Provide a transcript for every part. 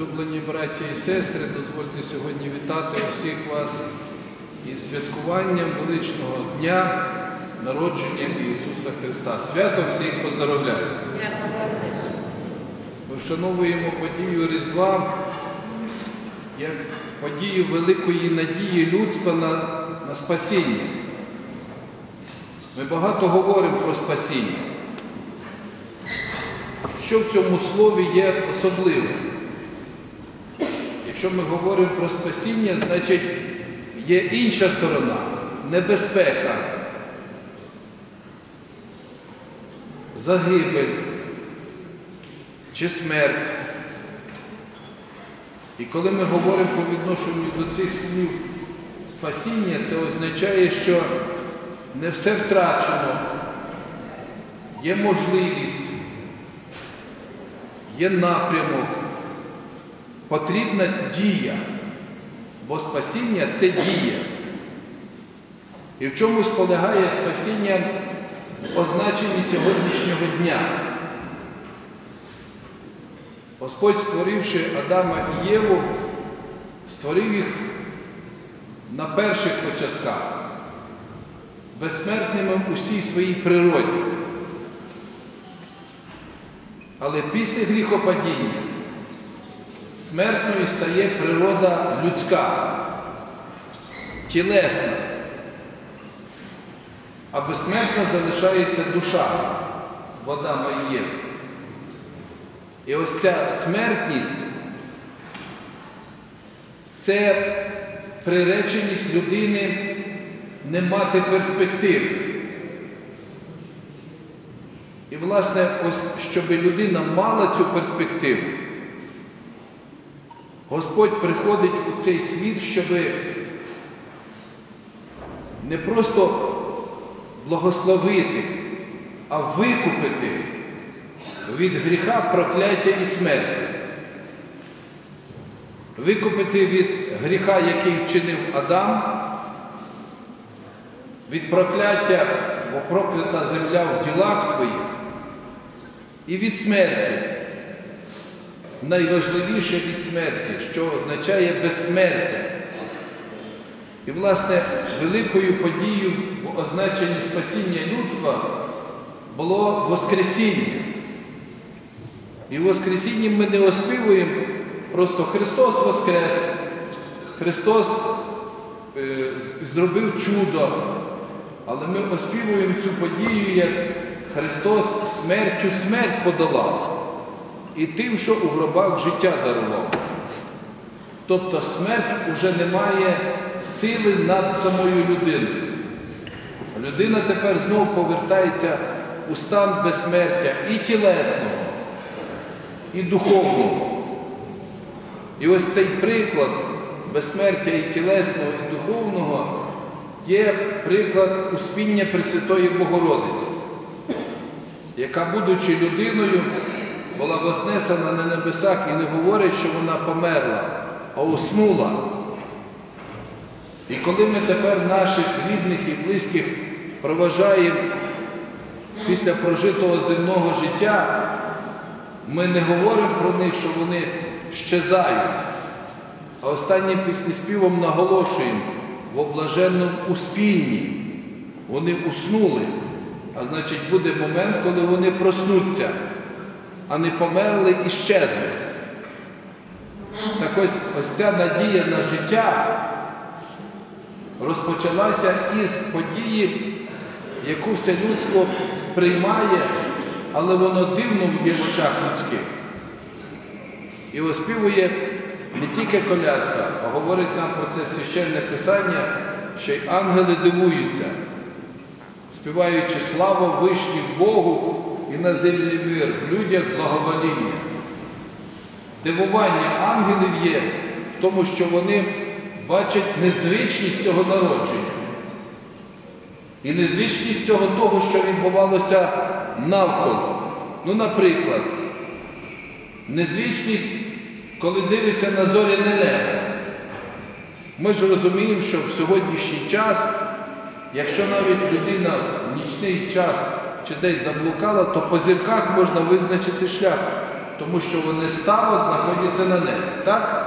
Улюблені браття і сестри, дозвольте сьогодні вітати усіх вас із святкуванням величного дня народження Ісуса Христа. Свято всіх поздоровляю. Ми вшановуємо подію Різдва як подію великої надії людства на, на спасіння. Ми багато говоримо про спасіння. Що в цьому слові є особливе? Якщо ми говоримо про спасіння, значить є інша сторона небезпека, загибель чи смерть. І коли ми говоримо по відношенню до цих слів спасіння, це означає, що не все втрачено, є можливість, є напрямок, потрібна дія, бо спасіння це дія. І в чомусь полягає спасіння в означенні сьогоднішнього дня. Господь, створивши Адама і Єву, створив їх на перших початках, безсмертними в усій своїй природі. Але після гріхопадіння смертною стає природа людська, тілесна, а безсмертна залишається душа. В Адама і ось ця смертність це приреченість людини не мати перспективи. І, власне, ось щоб людина мала цю перспективу, Господь приходить у цей світ, щоб не просто благословити, а викупити від гріха прокляття і смерті. Викупити від гріха, який вчинив Адам, від прокляття, бо проклята земля в ділах твоїх, і від смерті. Найважливіше від смерті, що означає безсмертя. І, власне, великою подією в означенні спасіння людства було Воскресіння. І Воскресінням ми не оспівуємо просто Христос Воскрес, Христос е, зробив чудо, але ми оспівуємо цю подію, як Христос смертю смерть подолав і тим, що у гробах життя дарував. Тобто смерть уже не має сили над самою людиною. Людина тепер знову повертається у стан безсмертя і тілесного, і духовного. І ось цей приклад безсмертя і тілесного, і духовного є приклад успіння Пресвятої Богородиці, яка, будучи людиною, була вознесена на небесах і не говорить, що вона померла, а уснула. І коли ми тепер наших рідних і близьких проважаємо після прожитого земного життя, ми не говоримо про них, що вони щезають, а останнім піснеспівом наголошуємо в облаженному успінні. Вони уснули, а значить, буде момент, коли вони проснуться, а не померли і щезли. Так ось ось ця надія на життя розпочалася із події, яку все людство сприймає, але воно дивно в є в очах людських. І оспівує не тільки колядка, а говорить нам про це священне писання, що й ангели дивуються, співаючи слава вишніх Богу і на землі мир, в людях благовоління. Дивування ангелів є в тому, що вони бачать незвичність цього народження. І незвичність цього того, що відбувалося навколо. Ну, наприклад, незвичність, коли дивишся на зоряне небо. Ми ж розуміємо, що в сьогоднішній час, якщо навіть людина в нічний час чи десь заблукала, то по зірках можна визначити шлях тому що вони стало знаходяться на небі. Так?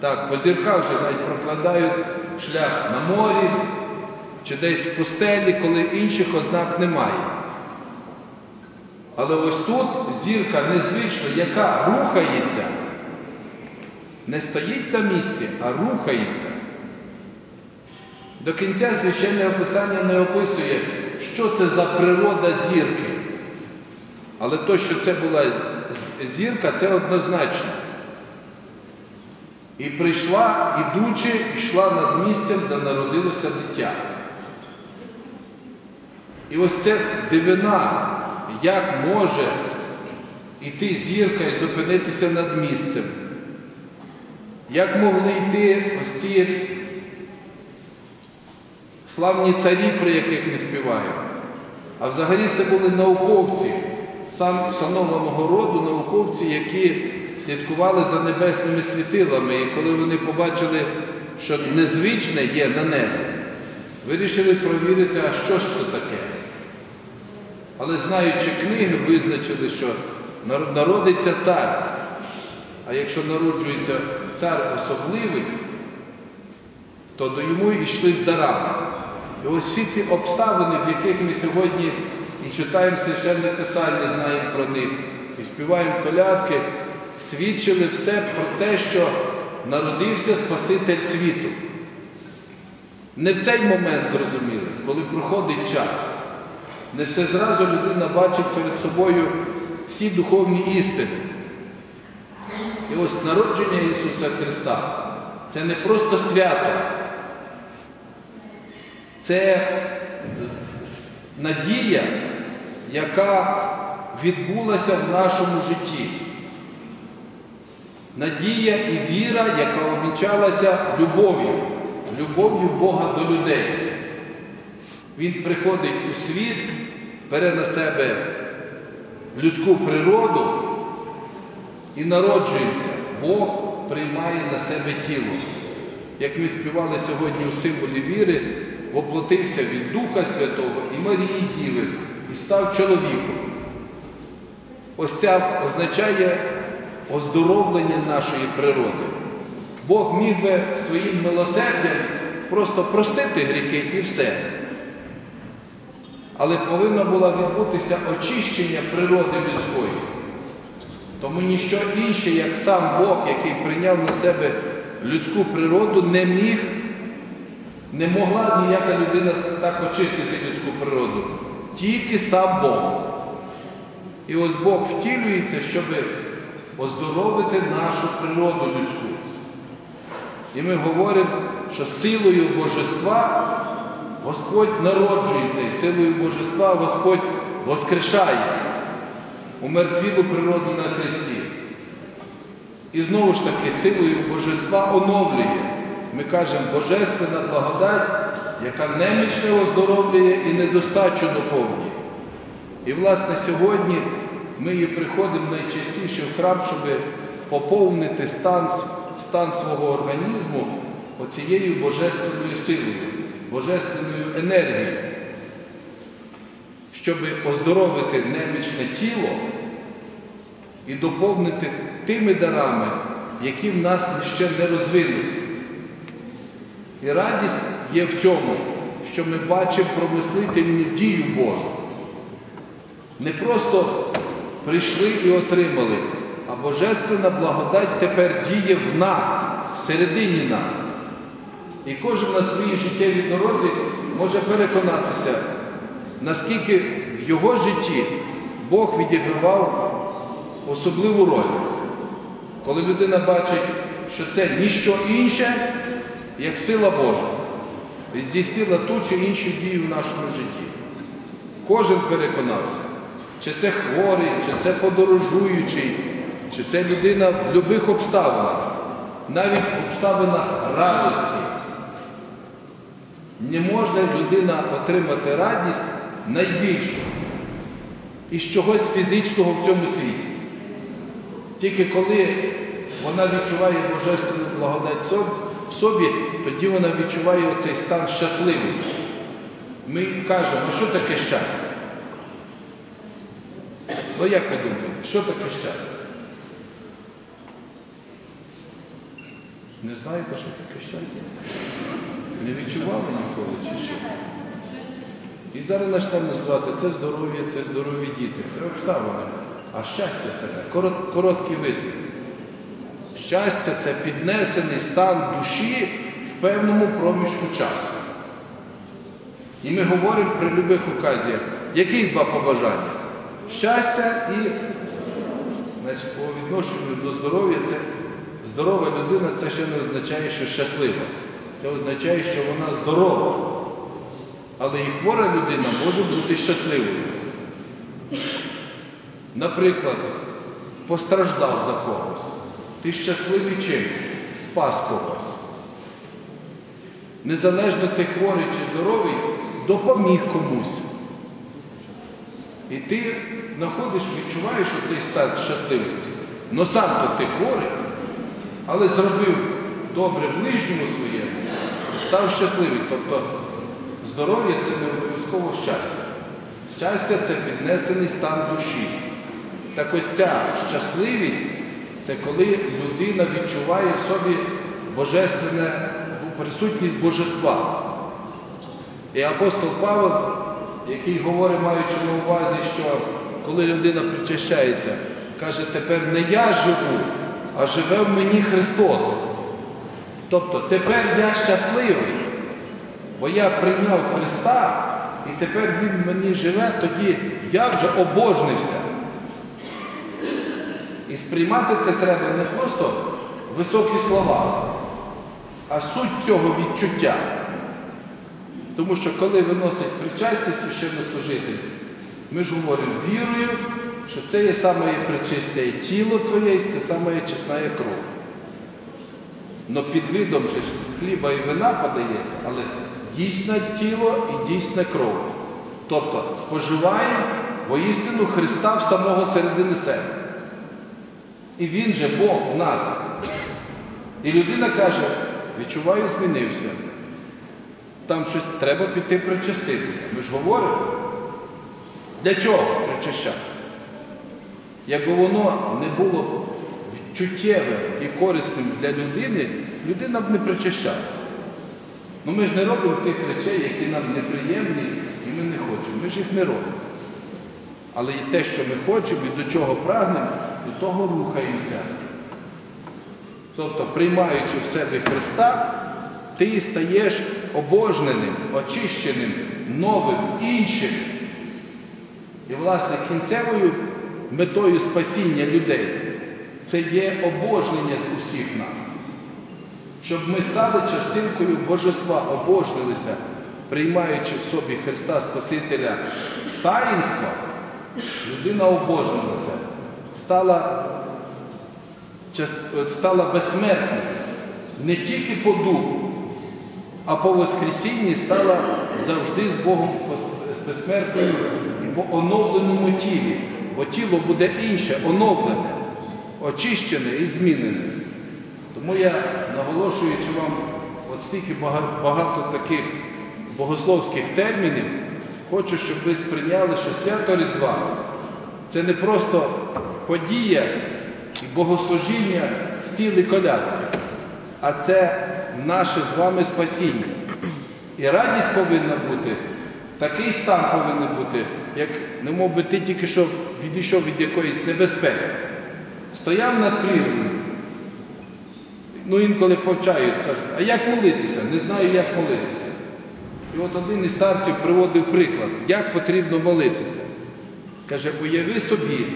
Так, по зірках вже навіть прокладають шлях на морі чи десь в пустелі, коли інших ознак немає. Але ось тут зірка незвична, яка рухається, не стоїть на місці, а рухається. До кінця священне описання не описує, що це за природа зірки. Але то, що це була зірка, це однозначно. І прийшла, ідучи, йшла над місцем, де народилося дитя. І ось це дивина, як може йти зірка і зупинитися над місцем. Як могли йти ось ці славні царі, про яких ми співаємо. А взагалі це були науковці, сам шанованого роду науковці, які слідкували за небесними світилами. І коли вони побачили, що незвичне є на небі, вирішили провірити, а що ж це таке. Але знаючи книги, визначили, що народиться цар. А якщо народжується цар особливий, то до йому йшли з дарами. І ось всі ці обставини, в яких ми сьогодні і читаємо священне писання, знаємо про них, і співаємо колядки, свідчили все про те, що народився Спаситель світу. Не в цей момент зрозуміли, коли проходить час. Не все зразу людина бачить перед собою всі духовні істини. І ось народження Ісуса Христа це не просто свято, це надія, яка відбулася в нашому житті. Надія і віра, яка увінчалася любов'ю, любов'ю Бога до людей. Він приходить у світ, бере на себе людську природу і народжується. Бог приймає на себе тіло. Як ми співали сьогодні у символі віри, воплотився від Духа Святого і Марії Діви і став чоловіком. Ось це означає оздоровлення нашої природи. Бог міг би своїм милосердям просто простити гріхи і все. Але повинно було відбутися очищення природи людської. Тому ніщо інше, як сам Бог, який прийняв на себе людську природу, не міг, не могла ніяка людина так очистити людську природу. Тільки сам Бог. І ось Бог втілюється, щоб оздоровити нашу природу людську. І ми говоримо, що силою Божества Господь народжується і силою Божества Господь воскрешає умертвілу природу на Христі. І знову ж таки, силою Божества оновлює. Ми кажемо, Божественна благодать, яка немічне оздоровлює і недостачу доповнює. І, власне, сьогодні ми і приходимо найчастіше в храм, щоб поповнити стан, стан свого організму оцією божественною силою, божественною енергією, щоб оздоровити немічне тіло і доповнити тими дарами, які в нас ще не розвинуті. І радість є в цьому, що ми бачимо промислительну дію Божу. Не просто прийшли і отримали, а Божественна благодать тепер діє в нас, всередині нас. І кожен на своїй життєвій дорозі може переконатися, наскільки в його житті Бог відігравав особливу роль. Коли людина бачить, що це ніщо інше, як сила Божа, здійснила ту чи іншу дію в нашому житті. Кожен переконався, чи це хворий, чи це подорожуючий, чи це людина в будь-яких обставинах, навіть в обставинах радості. Не може людина отримати радість найбільшу із чогось фізичного в цьому світі. Тільки коли вона відчуває божественну благодать в собі, тоді вона відчуває цей стан щасливості. Ми кажемо, що таке щастя? Ну як ви думаєте, що таке щастя? Не знаєте, що таке щастя? Не відчували ніколи чи що? І зараз наш там назвати це здоров'я, це здорові діти, це обставини. А щастя себе, короткий вислів. Щастя це піднесений стан душі в певному проміжку часу. І ми говоримо при любих оказіях, які два побажання? Щастя і значить, по відношенню до здоров'я здорова людина це ще не означає, що щаслива. Це означає, що вона здорова. Але і хвора людина може бути щасливою. Наприклад, постраждав за когось. Ти щасливий чим? Спас когось. Незалежно ти хворий чи здоровий, допоміг комусь. І ти знаходиш, відчуваєш оцей стан щасливості. Но сам то ти хворий, але зробив добре ближньому своєму, став щасливий. Тобто здоров'я це не обов'язково щастя. Щастя це піднесений стан душі. Так ось ця щасливість це коли людина відчуває в собі божественне присутність божества. І апостол Павел, який говорить, маючи на увазі, що коли людина причащається, каже, тепер не я живу, а живе в мені Христос. Тобто тепер я щасливий, бо я прийняв Христа, і тепер Він в мені живе, тоді я вже обожнився. І сприймати це треба не просто високі слова, а суть цього відчуття. Тому що коли виносять причастя священнослужитель, ми ж говоримо вірою, що це є саме причисте тіло твоє, і це саме чесна кров. Но під видом же хліба і вина подається, але дійсне тіло і дійсне кров. Тобто споживаємо воістину Христа в самого середини себе. І Він же Бог в нас. І людина каже, відчуваю, змінився. Там щось треба піти причаститися. Ми ж говоримо. Для чого причащатися? Якби воно не було чуттєвим і корисним для людини, людина б не причащалася. Ну ми ж не робимо тих речей, які нам неприємні і ми не хочемо. Ми ж їх не робимо. Але і те, що ми хочемо і до чого прагнемо, до того рухаємося. Тобто, приймаючи в себе Христа, ти стаєш обожненим, очищеним, новим, іншим. І, власне, кінцевою метою спасіння людей це є обожнення усіх нас. Щоб ми стали частинкою Божества, обожнилися, приймаючи в собі Христа Спасителя таїнства, людина обожнилася, стала, стала безсмертною не тільки по духу, а по Воскресінні стала завжди з Богом безсмертною і по оновленому тілі, бо тіло буде інше, оновлене, очищене і змінене. Тому я, наголошуючи вам от стільки багато таких богословських термінів, хочу, щоб ви сприйняли, що свято Різдва це не просто подія і богослужіння стіли колядки, а це наше з вами спасіння. І радість повинна бути, такий стан повинен бути, як не би ти тільки що відійшов від якоїсь небезпеки. Стояв над прірвою. Ну, інколи повчають, кажуть, а як молитися? Не знаю, як молитися. І от один із старців приводив приклад, як потрібно молитися. Каже, уяви собі,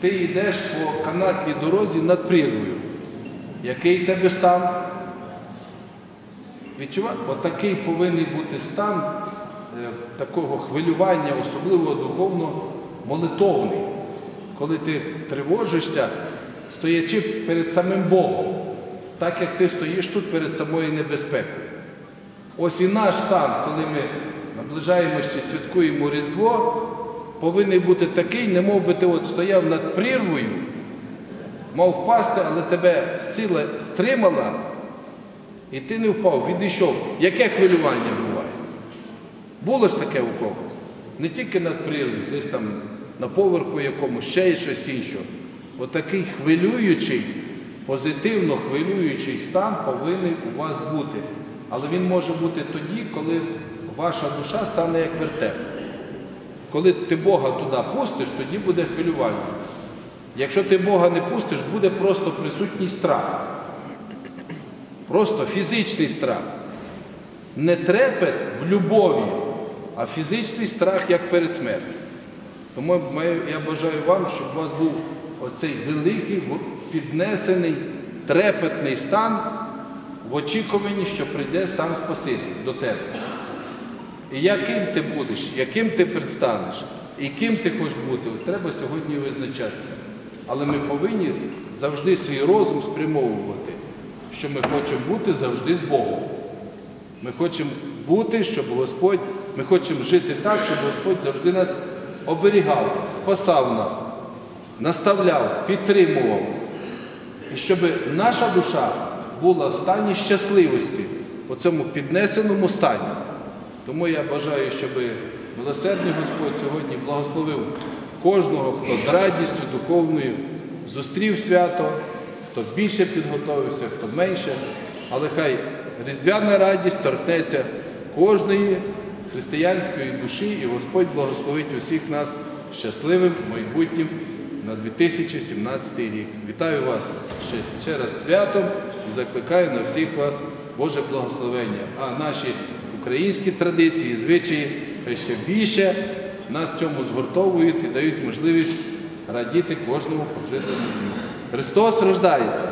ти йдеш по канатній дорозі над прірвою. Який тебе стан? Відчуває? Отакий повинен бути стан е, такого хвилювання, особливо духовно молитовний, коли ти тривожишся, стоячи перед самим Богом, так як ти стоїш тут перед самою небезпекою. Ось і наш стан, коли ми наближаємося чи святкуємо Різдво, повинен бути такий, не мов би ти от стояв над прірвою, мав впасти, але тебе сила стримала, і ти не впав, відійшов. Яке хвилювання буває? Було ж таке у когось. Не тільки над прірвою, десь там на поверху якомусь, ще й щось інше. Отакий хвилюючий позитивно хвилюючий стан повинен у вас бути. Але він може бути тоді, коли ваша душа стане як вертеп. Коли ти Бога туди пустиш, тоді буде хвилювання. Якщо ти Бога не пустиш, буде просто присутній страх. Просто фізичний страх. Не трепет в любові, а фізичний страх, як перед смертю. Тому я бажаю вам, щоб у вас був оцей великий, піднесений, трепетний стан в очікуванні, що прийде сам Спаситель до тебе. І яким ти будеш, яким ти предстанеш, і ким ти хочеш бути, треба сьогодні визначатися. Але ми повинні завжди свій розум спрямовувати, що ми хочемо бути завжди з Богом. Ми хочемо бути, щоб Господь, ми хочемо жити так, щоб Господь завжди нас оберігав, спасав нас, наставляв, підтримував. І щоб наша душа була в стані щасливості, у цьому піднесеному стані. Тому я бажаю, щоб милосердний Господь сьогодні благословив кожного, хто з радістю духовною зустрів свято, хто більше підготовився, хто менше. Але хай різдвяна радість торкнеться кожної християнської душі, і Господь благословить усіх нас щасливим майбутнім на 2017 рік. Вітаю вас ще, раз святом закликаю на всіх вас Боже благословення. А наші українські традиції, звичаї ще більше нас цьому згуртовують і дають можливість радіти кожному прожитому дню. Христос рождається!